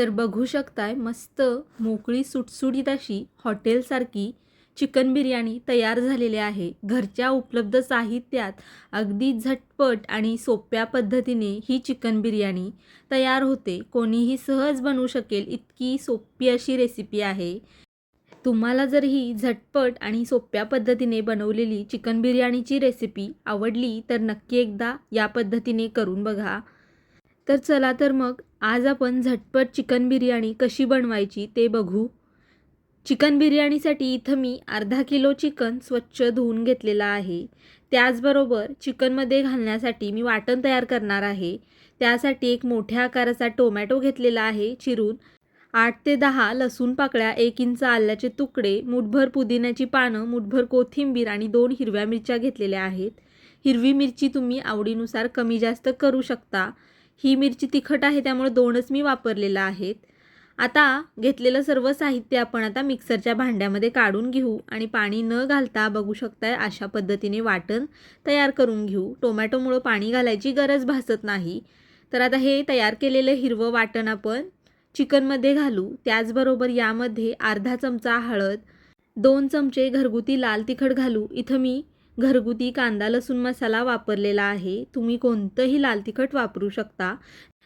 तर बघू शकताय मस्त मोकळी सुटसुटीत अशी हॉटेलसारखी चिकन बिर्याणी तयार झालेली आहे. घरच्या उपलब्ध साहित्यात अगदी झटपट आणि सोप्या पद्धतीने ही चिकन बिर्याणी तयार होते. कोणीही सहज बनवू शकेल इतकी सोपी अशी रेसिपी आहे. तुम्हाला जर ही झटपट आणि सोप्या पद्धतीने बनवलेली चिकन बिर्याणीची रेसिपी आवडली तर नक्की एकदा या पद्धतीने करून बघा. तर चला तर मग आज आपण झटपट चिकन बिर्याणी कशी बनवायची ते बघू. चिकन बिर्याणीसाठी इथं मी अर्धा किलो चिकन स्वच्छ धुवून घेतलेलं आहे. त्याचबरोबर चिकनमध्ये घालण्यासाठी मी वाटण तयार करणार आहे. त्यासाठी एक मोठ्या आकाराचा टोमॅटो घेतलेला आहे चिरून. आठ ते दहा लसूण पाकळ्या एक इंच आल्याचे तुकडे मुठभर पुदिन्याची पानं मुठभर कोथिंबीर आणि दोन हिरव्या मिरच्या घेतलेल्या आहेत. हिरवी मिरची तुम्ही आवडीनुसार कमी जास्त करू शकता. ही मिरची तिखट आहे त्यामुळे दोनच मी वापरलेलं आहेत. आता घेतलेलं सर्व साहित्य आपण आता मिक्सरच्या भांड्यामध्ये काढून घेऊ आणि पाणी न घालता बघू शकताय अशा पद्धतीने वाटण तयार करून घेऊ. टोमॅटोमुळं पाणी घालायची गरज भासत नाही. तर आता हे तयार केलेलं हिरवं वाटण आपण चिकनमध्ये घालू. त्याचबरोबर यामध्ये अर्धा चमचा हळद दोन चमचे घरगुती लाल तिखट घालू. इथं मी घरगुती कांदा लसूण मसाला वापरलेला आहे. तुम्ही कोणतंही लाल तिखट वापरू शकता.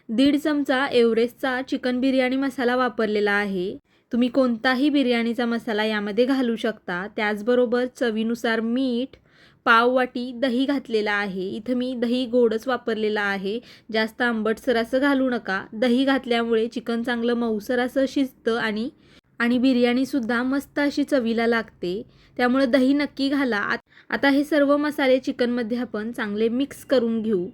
दीड चमचा एव्हरेस्टचा चिकन बिर्याणी मसाला वापरलेला आहे. तुम्ही कोणताही बिर्याणीचा मसाला यामध्ये घालू शकता. त्याचबरोबर चवीनुसार मीठ पाव वाटी दही घातलेला आहे. इथं मी दही गोडच वापरलेला आहे. जास्त आंबटसर असं घालू नका. दही घातल्यामुळे चिकन चांगलं मऊसर असं शिजतं आणि आणि बिर्याणीसुद्धा मस्त अशी चवीला लागते. त्यामुळे दही नक्की घाला. आत- आता हे सर्व मसाले चिकनमध्ये आपण चांगले मिक्स करून घेऊ.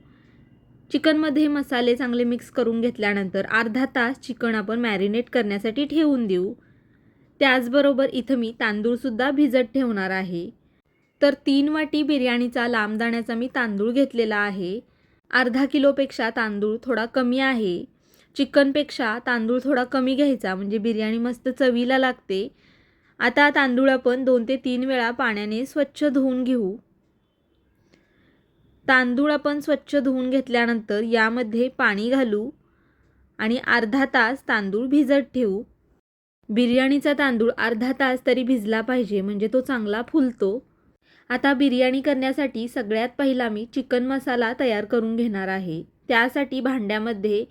चिकनमध्ये मसाले चांगले मिक्स करून घेतल्यानंतर अर्धा तास चिकन आपण मॅरिनेट करण्यासाठी ठेवून देऊ. त्याचबरोबर इथं मी तांदूळसुद्धा भिजत ठेवणार आहे. तर तीन वाटी बिर्याणीचा लांब दाण्याचा मी तांदूळ घेतलेला आहे. अर्धा किलोपेक्षा तांदूळ थोडा कमी आहे. चिकनपेक्षा तांदूळ थोडा कमी घ्यायचा म्हणजे बिर्याणी मस्त चवीला लागते. आता तांदूळ आपण दोन ते तीन वेळा पाण्याने स्वच्छ धुवून घेऊ. तांदूळ आपण स्वच्छ धुवून घेतल्यानंतर यामध्ये पाणी घालू आणि अर्धा तास तांदूळ भिजत ठेवू. बिर्याणीचा तांदूळ अर्धा तास तरी भिजला पाहिजे म्हणजे तो चांगला फुलतो. आता बिर्याणी करण्यासाठी सगळ्यात पहिला मी चिकन मसाला तयार करून घेणार आहे. त्यासाठी भांड्यामध्ये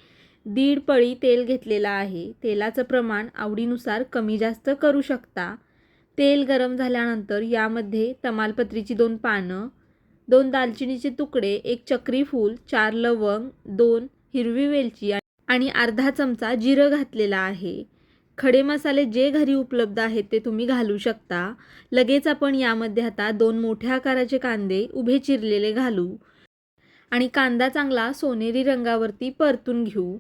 दीड पळी तेल घेतलेलं आहे. तेलाचं प्रमाण आवडीनुसार कमी जास्त करू शकता. तेल गरम झाल्यानंतर यामध्ये तमालपत्रीची दोन पानं दोन दालचिनीचे तुकडे एक चक्री फूल चार लवंग दोन हिरवी वेलची आणि अर्धा चमचा जिरं घातलेला आहे. खडे मसाले जे घरी उपलब्ध आहेत ते तुम्ही घालू शकता. लगेच आपण यामध्ये आता दोन मोठ्या आकाराचे कांदे उभे चिरलेले घालू. आणि कांदा चांगला सोनेरी रंगावरती परतून घेऊ.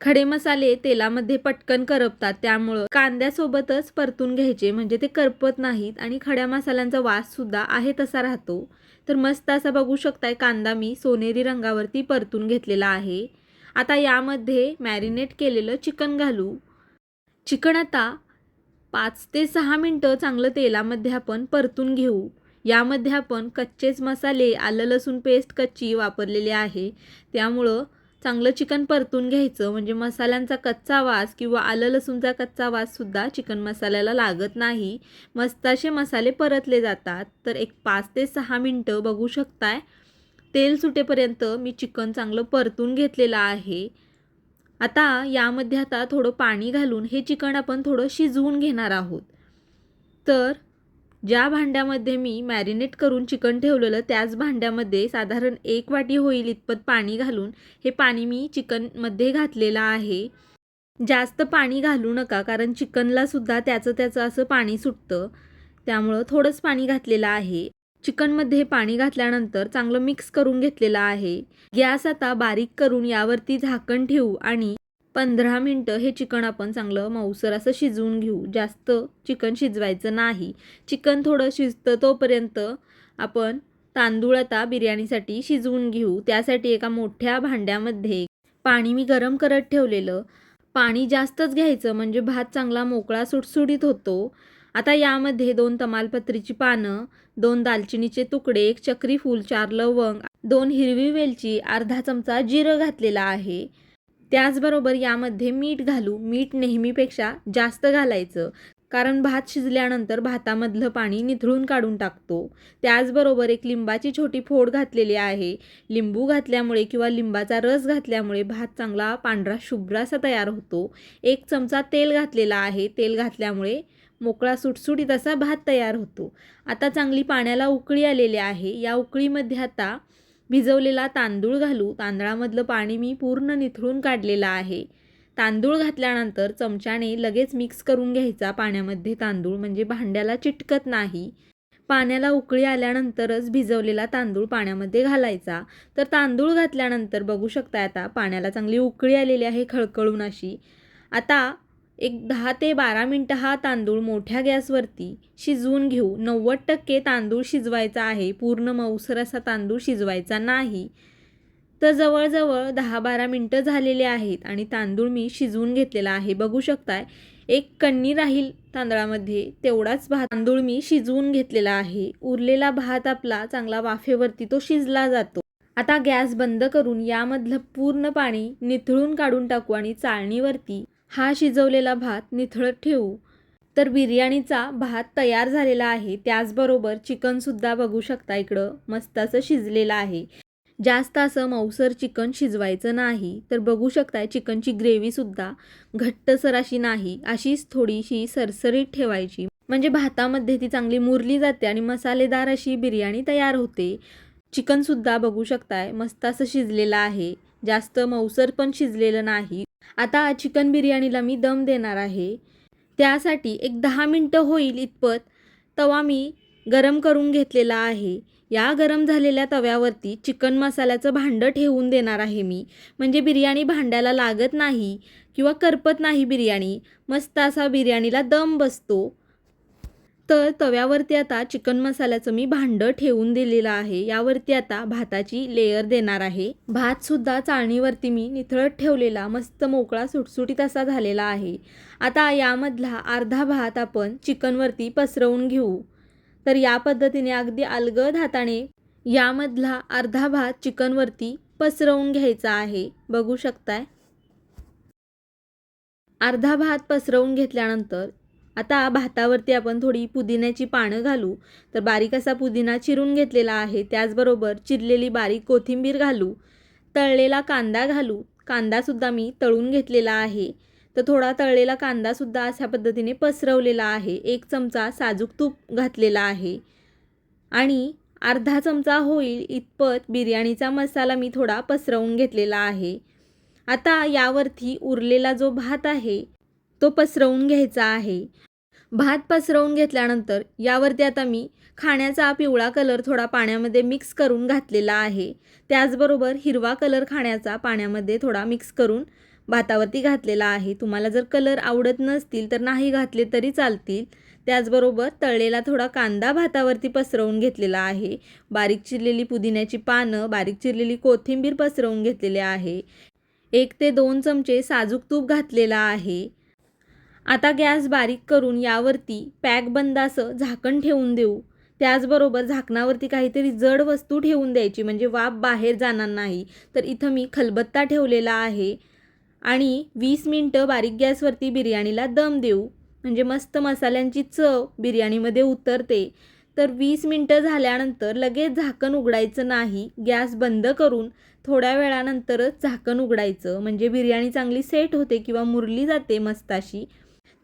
खडे मसाले तेलामध्ये पटकन करपतात त्यामुळं कांद्यासोबतच परतून घ्यायचे. म्हणजे ते करपत नाहीत आणि खड्या मसाल्यांचा वास सुद्धा आहे तसा राहतो. तर मस्त असा बघू शकताय कांदा मी सोनेरी रंगावरती परतून घेतलेला आहे. आता यामध्ये मॅरिनेट केलेलं चिकन घालू. चिकन आता पाच ते सहा मिनटं चांगलं तेलामध्ये आपण परतून घेऊ. यामध्ये आपण कच्चेच मसाले आलं लसूण पेस्ट कच्ची वापरलेली आहे. त्यामुळं चांगलं चिकन परतून घ्यायचं. म्हणजे मसाल्यांचा कच्चा वास किंवा आलं लसूणचा कच्चा वाससुद्धा चिकन मसाल्याला लागत नाही. मस्त असे मसाले परतले जातात. तर एक पाच ते सहा मिनटं बघू शकताय. तेल सुटेपर्यंत मी चिकन चांगलं परतून घेतलेलं आहे. आता यामध्ये आता थोडं पाणी घालून हे चिकन आपण थोडं शिजवून घेणार आहोत. तर ज्या भांड्यामध्ये मी मॅरिनेट करून चिकन ठेवलेलं त्याच भांड्यामध्ये साधारण एक वाटी होईल इतपत पाणी घालून. हे पाणी मी चिकनमध्ये घातलेलं आहे. जास्त पाणी घालू नका कारण चिकनला सुद्धा त्याचं त्याचं असं पाणी सुटतं. त्यामुळं थोडंच पाणी घातलेलं आहे. चिकनमध्ये पाणी घातल्यानंतर चांगलं मिक्स करून घेतलेलं आहे. गॅस आता बारीक करून यावरती झाकण ठेवू आणि पंधरा मिनटं हे चिकन आपण चांगलं मऊसर असं शिजवून घेऊ. जास्त चिकन शिजवायचं नाही. चिकन थोडं शिजतं तोपर्यंत आपण तांदूळ आता बिर्याणीसाठी शिजवून घेऊ. त्यासाठी एका मोठ्या भांड्यामध्ये पाणी मी गरम करत ठेवलेलं. पाणी जास्तच घ्यायचं म्हणजे भात चांगला मोकळा सुटसुटीत होतो. आता यामध्ये दोन तमालपत्रीची पानं दोन दालचिनीचे तुकडे एक चक्री फूल चार लवंग दोन हिरवी वेलची अर्धा चमचा जिरं घातलेला आहे. त्याचबरोबर यामध्ये मीठ घालू मीठ नेहमीपेक्षा जास्त घालायचं. कारण भात शिजल्यानंतर भातामधलं पाणी निथळून काढून टाकतो. त्याचबरोबर एक लिंबाची छोटी फोड घातलेली आहे. लिंबू घातल्यामुळे किंवा लिंबाचा रस घातल्यामुळे भात चांगला पांढरा शुभ्र असा तयार होतो. एक चमचा तेल घातलेला आहे. तेल घातल्यामुळे मोकळा सुटसुटीत असा भात तयार होतो. आता चांगली पाण्याला उकळी आलेली आहे. या उकळीमध्ये आता भिजवलेला तांदूळ घालू. तांदळामधलं पाणी मी पूर्ण निथळून काढलेलं आहे. तांदूळ घातल्यानंतर चमच्याने लगेच मिक्स करून घ्यायचा पाण्यामध्ये तांदूळ. म्हणजे भांड्याला चिटकत नाही. पाण्याला उकळी आल्यानंतरच भिजवलेला तांदूळ पाण्यामध्ये घालायचा. तर तांदूळ घातल्यानंतर बघू शकता आता पाण्याला चांगली उकळी आलेली आहे खळखळून अशी. आता एक दहा ते बारा मिनटं हा तांदूळ मोठ्या गॅसवरती शिजवून घेऊ. नव्वद टक्के तांदूळ शिजवायचा आहे. पूर्ण मऊसर असा तांदूळ शिजवायचा नाही. तर जवळजवळ दहा बारा मिनटं झालेले आहेत आणि तांदूळ मी शिजवून घेतलेला आहे. बघू शकताय एक कण्णी राहील तांदळामध्ये तेवढाच भात तांदूळ मी शिजवून घेतलेला आहे. उरलेला भात आपला चांगला वाफेवरती तो शिजला जातो. आता गॅस बंद करून यामधलं पूर्ण पाणी निथळून काढून टाकू आणि चाळणीवरती हा शिजवलेला भात निथळत ठेवू. तर बिर्याणीचा भात तयार झालेला आहे. त्याचबरोबर चिकनसुद्धा बघू शकता इकडं. मस्त असं शिजलेलं आहे. जास्त असं मऊसर चिकन शिजवायचं नाही. तर बघू शकताय चिकनची ग्रेव्हीसुद्धा घट्टसर अशी नाही. अशीच थोडीशी सरसरीत ठेवायची. म्हणजे भातामध्ये ती चांगली मुरली जाते आणि मसालेदार अशी बिर्याणी तयार होते. चिकनसुद्धा बघू शकताय मस्त असं शिजलेलं आहे. जास्त मऊसर पण शिजलेलं नाही. आता चिकन बिर्याणीला मी दम देणार आहे. त्यासाठी एक दहा मिनटं होईल इतपत. तवा मी गरम करून घेतलेला आहे. या गरम झालेल्या तव्यावरती चिकन मसाल्याचं भांडं ठेवून देणार आहे मी. म्हणजे बिर्याणी भांड्याला लागत नाही किंवा करपत नाही बिर्याणी. मस्त असा बिर्याणीला दम बसतो. तर तव्यावरती आता चिकन मसाल्याचं मी भांडं ठेवून दिलेलं आहे. यावरती आता भाताची लेयर देणार आहे. भातसुद्धा चाळणीवरती मी निथळत ठेवलेला मस्त मोकळा सुटसुटीत असा झालेला आहे. आता यामधला अर्धा भात आपण चिकनवरती पसरवून घेऊ. तर या पद्धतीने अगदी अलगद हाताने यामधला अर्धा भात चिकनवरती पसरवून घ्यायचा आहे. बघू शकताय? अर्धा भात पसरवून घेतल्यानंतर आता भातावरती आपण थोडी पुदिन्याची पानं घालू. तर बारीक असा पुदिना चिरून घेतलेला आहे. त्याचबरोबर चिरलेली बारीक कोथिंबीर घालू. तळलेला कांदा घालू. कांदासुद्धा मी तळून घेतलेला आहे. तर थोडा तळलेला कांदासुद्धा अशा पद्धतीने पसरवलेला आहे. एक चमचा साजूक तूप घातलेला आहे. आणि अर्धा चमचा होईल इतपत बिर्याणीचा मसाला मी थोडा पसरवून घेतलेला आहे. आता यावरती उरलेला जो भात आहे तो पसरवून घ्यायचा आहे. भात पसरवून घेतल्यानंतर यावरती आता मी खाण्याचा पिवळा कलर थोडा पाण्यामध्ये मिक्स करून घातलेला आहे. त्याचबरोबर हिरवा कलर खाण्याचा पाण्यामध्ये थोडा मिक्स करून भातावरती घातलेला आहे. तुम्हाला जर कलर आवडत नसतील तर नाही घातले तरी चालतील. त्याचबरोबर तळलेला थोडा कांदा भातावरती पसरवून घेतलेला आहे. बारीक चिरलेली पुदिन्याची पानं बारीक चिरलेली कोथिंबीर पसरवून घेतलेली आहे. एक ते दोन चमचे साजूक तूप घातलेला आहे. आता गॅस बारीक करून यावरती पॅक बंद असं झाकण ठेवून देऊ. त्याचबरोबर झाकणावरती काहीतरी जड वस्तू ठेवून द्यायची म्हणजे वाफ बाहेर जाणार नाही. तर इथं मी खलबत्ता ठेवलेला आहे आणि वीस मिनटं बारीक गॅसवरती बिर्याणीला दम देऊ. म्हणजे मस्त मसाल्यांची चव बिर्याणीमध्ये उतरते. तर वीस मिनटं झाल्यानंतर लगेच झाकण उघडायचं नाही गॅस बंद करून थोड्या वेळानंतरच झाकण उघडायचं. म्हणजे बिर्याणी चांगली सेट होते किंवा मुरली जाते मस्ताशी.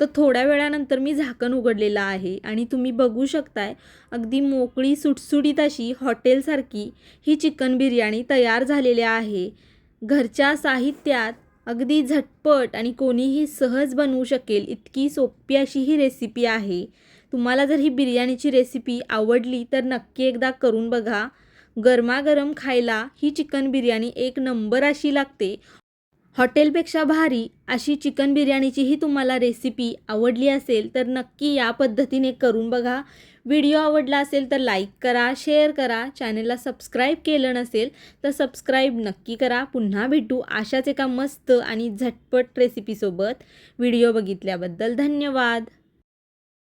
तर थोड्या वेळानंतर मी झाकण उघडलेलं आहे आणि तुम्ही बघू शकताय अगदी मोकळी सुटसुटीत अशी हॉटेलसारखी ही चिकन बिर्याणी तयार झालेली आहे. घरच्या साहित्यात अगदी झटपट आणि कोणीही सहज बनवू शकेल इतकी सोपी अशी ही रेसिपी आहे. तुम्हाला जर ही बिर्याणीची रेसिपी आवडली तर नक्की एकदा करून बघा. गरमागरम खायला ही चिकन बिर्याणी एक नंबर अशी लागते. हॉटेलपेक्षा भारी अशी चिकन बिर्याणीची ही तुम्हाला रेसिपी आवडली असेल तर नक्की या पद्धतीने करून बघा. व्हिडिओ आवडला असेल तर लाईक करा शेअर करा. चॅनलला सबस्क्राईब केलं नसेल तर सबस्क्राईब नक्की करा. पुन्हा भेटू अशाच एका मस्त आणि झटपट रेसिपीसोबत व्हिडिओ बघितल्याबद्दल धन्यवाद.